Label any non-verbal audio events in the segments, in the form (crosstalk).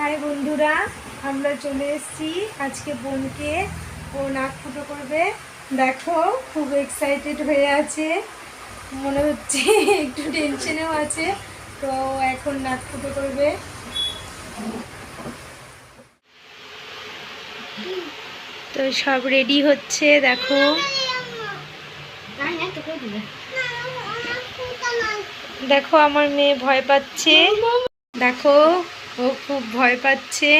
High বন্ধুরা, আমরা চলে এসেছি আজকে বোনকে। ও নাক ফুটো করবে। দেখো, খুব এক্সাইটেড হয়ে আছে। মনে হচ্ছে (laughs) একটু টেনশনেও আছে। তো এখন নাক ফুটো করবে। তো সব রেডি হচ্ছে, দেখো। দেখো, আমার মেয়ে ভয় পাচ্ছে। দেখো ও খুব ভয় পাচ্ছে।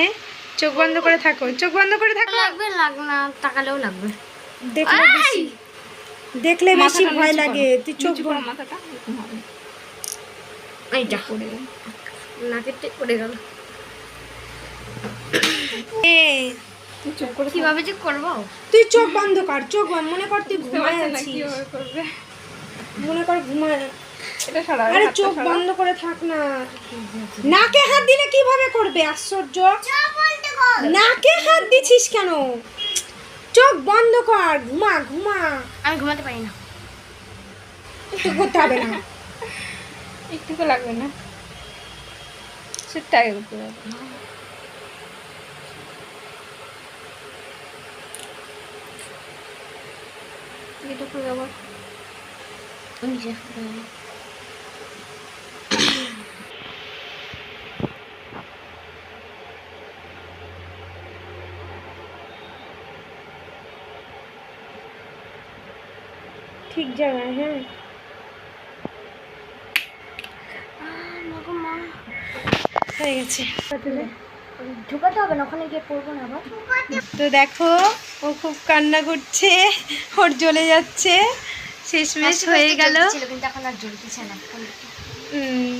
চোখ বন্ধ করে থাকো চোখ বন্ধ করে থাকো। লাগবে লাগ না তাকালেও লাগবে। দেখলে বেশি দেখলে বেশি ভয় লাগে তুই চোখ বন্ধ মাথাটা এইটা নাকের টেপ পড়ে গেল। কীভাবে যে করব? তুই চোখ বন্ধ কর চোখ বন্ধ মনে কর তুই ঘুমায় আছিস। মনে কর ঘুমায় আরে চোখ বন্ধ করে থাক না। নাকে হাত দিলে কীভাবে করবে? আশ্চর্য। নাকে হাত দিছিস কেন? চোখ বন্ধ কর। ঘুমা ঘুমা। আমি ঘুমাতে পারি না। একটু করতে হবে না। একটুকু লাগবে না। সেটা আগে করতে হবে। এটা করে আবার ঠিক জায়গায় হ্যাঁ। হয়ে গেছে। ঢুকাতে হবে না? ওখানে গিয়ে পড়ব না আবার? তো দেখো ও খুব কান্না করছে ওর জ্বলে যাচ্ছে। শেষমেশ হয়ে গেল। ছিল কিন্তু এখন আর জ্বলতেছে না। উম,